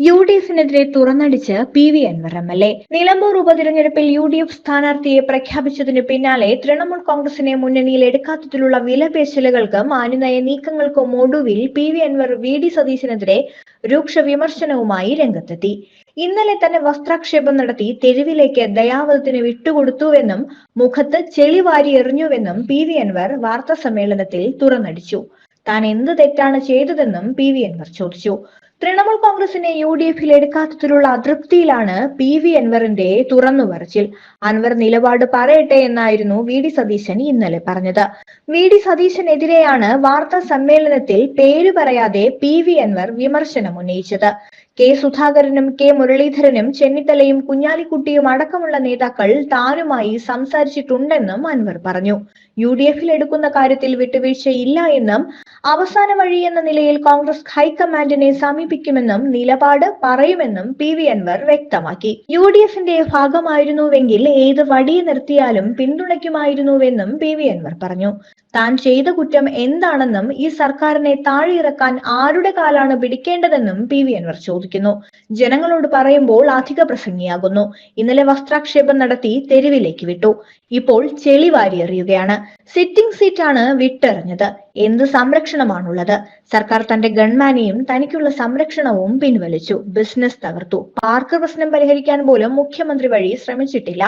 U D എഫിനെതിരെ തുറന്നടിച്ച് P V Anvar M L A. Nilambur ഉപതിരഞ്ഞെടുപ്പിൽ U D F സ്ഥാനാർത്ഥിയെ പ്രഖ്യാപിച്ചതിന് പിന്നാലെ തൃണമൂൽ കോൺഗ്രസിനെ മുന്നണിയിൽ എടുക്കാത്തതിലുള്ള വിലപേശലുകൾക്ക് മാന്യനയ നീക്കങ്ങൾക്കും ഒടുവിൽ P V Anvar V D സതീശനെതിരെ രൂക്ഷ വിമർശനവുമായി രംഗത്തെത്തി. ഇന്നലെ തന്നെ വസ്ത്രാക്ഷേപം നടത്തി തെരുവിലേക്ക് ദയാവധത്തിന് വിട്ടുകൊടുത്തുവെന്നും മുഖത്ത് ചെളി വാരി എറിഞ്ഞുവെന്നും പി വി അൻവർ വാർത്താ സമ്മേളനത്തിൽ തുറന്നടിച്ചു. താൻ എന്ത് തെറ്റാണ് ചെയ്തതെന്നും പി വി അൻവർ ചോദിച്ചു. തൃണമൂൽ കോൺഗ്രസിനെ യു ഡി എഫിൽ എടുക്കാത്തതിലുള്ള അതൃപ്തിയിലാണ് പി വി അൻവറിന്റെ തുറന്നു പറച്ചിൽ. അൻവർ നിലപാട് പറയട്ടെ എന്നായിരുന്നു വി ഡി സതീശൻ ഇന്നലെ പറഞ്ഞത്. വി ഡി സതീശനെതിരെയാണ് വാർത്താ സമ്മേളനത്തിൽ പേര് പറയാതെ പി വി അൻവർ വിമർശനം ഉന്നയിച്ചത്. കെ സുധാകരനും കെ മുരളീധരനും ചെന്നിത്തലയും കുഞ്ഞാലിക്കുട്ടിയും അടക്കമുള്ള നേതാക്കൾ താനുമായി സംസാരിച്ചിട്ടുണ്ടെന്നും അൻവർ പറഞ്ഞു. യു ഡി എഫിൽ എടുക്കുന്ന കാര്യത്തിൽ വിട്ടുവീഴ്ചയില്ല എന്നും അവസാന വഴി എന്ന നിലയിൽ കോൺഗ്രസ് ഹൈക്കമാൻഡിനെ സമീപിക്കുമെന്നും നിലപാട് പറയുമെന്നും പി വി അൻവർ വ്യക്തമാക്കി. യു ഡി എഫിന്റെ ഭാഗമായിരുന്നുവെങ്കിൽ ഏത് വടിയെ നിർത്തിയാലും പിന്തുണയ്ക്കുമായിരുന്നുവെന്നും പി വി അൻവർ പറഞ്ഞു. താൻ ചെയ്ത കുറ്റം എന്താണെന്നും ഈ സർക്കാരിനെ താഴെയിറക്കാൻ ആരുടെ കാലാണ് പിടിക്കേണ്ടതെന്നും പി വി അൻവർ ചോദിക്കുന്നു ജനങ്ങളോട് പറയുമ്പോൾ അധിക പ്രസംഗിയാകുന്നു. ഇന്നലെ വസ്ത്രാക്ഷേപം നടത്തി തെരുവിലേക്ക് വിട്ടു. ഇപ്പോൾ ചെളി വാരിയെറിയുകയാണ് സിറ്റിംഗ് സീറ്റാണ് വിട്ടെറിഞ്ഞത്. എന്ത് സംരക്ഷണമാണുള്ളത്? സർക്കാർ തന്റെ ഗൺമാനെയും തനിക്കുള്ള സംരക്ഷണവും പിൻവലിച്ചു. ബിസിനസ് തകർത്തു. പാർക്ക് പ്രശ്നം പരിഹരിക്കാൻ പോലും മുഖ്യമന്ത്രി വഴി ശ്രമിച്ചിട്ടില്ല.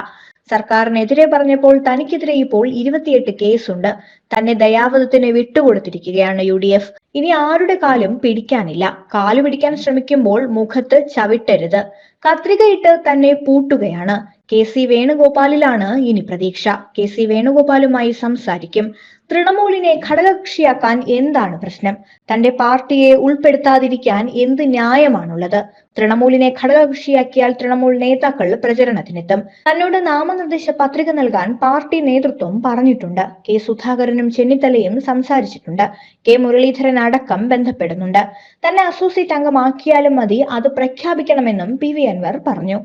സർക്കാരിനെതിരെ പറഞ്ഞപ്പോൾ തനിക്കെതിരെ ഇപ്പോൾ ഇരുപത്തിയെട്ട് കേസുണ്ട്. തന്നെ ദയാവധത്തിന് വിട്ടുകൊടുത്തിരിക്കുകയാണ് യു ഡി എഫ്. ഇനി ആരുടെ കാലും പിടിക്കാനില്ല. കാലു പിടിക്കാൻ ശ്രമിക്കുമ്പോൾ മുഖത്ത് ചവിട്ടരുത്. കത്രികയിട്ട് തന്നെ പൂട്ടുകയാണ്. കെ സി വേണുഗോപാലിലാണ് ഇനി പ്രതീക്ഷ. കെ സി വേണുഗോപാലുമായി സംസാരിക്കും. തൃണമൂലിനെ ഘടകകക്ഷിയാക്കാൻ എന്താണ് പ്രശ്നം? തന്റെ പാർട്ടിയെ ഉൾപ്പെടുത്താതിരിക്കാൻ എന്ത് ന്യായമാണുള്ളത്? തൃണമൂലിനെ ഘടകകക്ഷിയാക്കിയാൽ തൃണമൂൽ നേതാക്കൾ പ്രചരണത്തിനെത്തും. തന്നോട് നാമനിർദ്ദേശ പത്രിക നൽകാൻ പാർട്ടി നേതൃത്വം പറഞ്ഞിട്ടുണ്ട്. കെ സുധാകരനും ചെന്നിത്തലയും സംസാരിച്ചിട്ടുണ്ട്. കെ. മുരളീധരൻ അടക്കം ബന്ധപ്പെടുന്നുണ്ട്. തന്നെ അസോസിയേറ്റ് അംഗമാക്കിയാലും മതി അത് പ്രഖ്യാപിക്കണമെന്നും പി. വി. അൻവർ പറഞ്ഞു.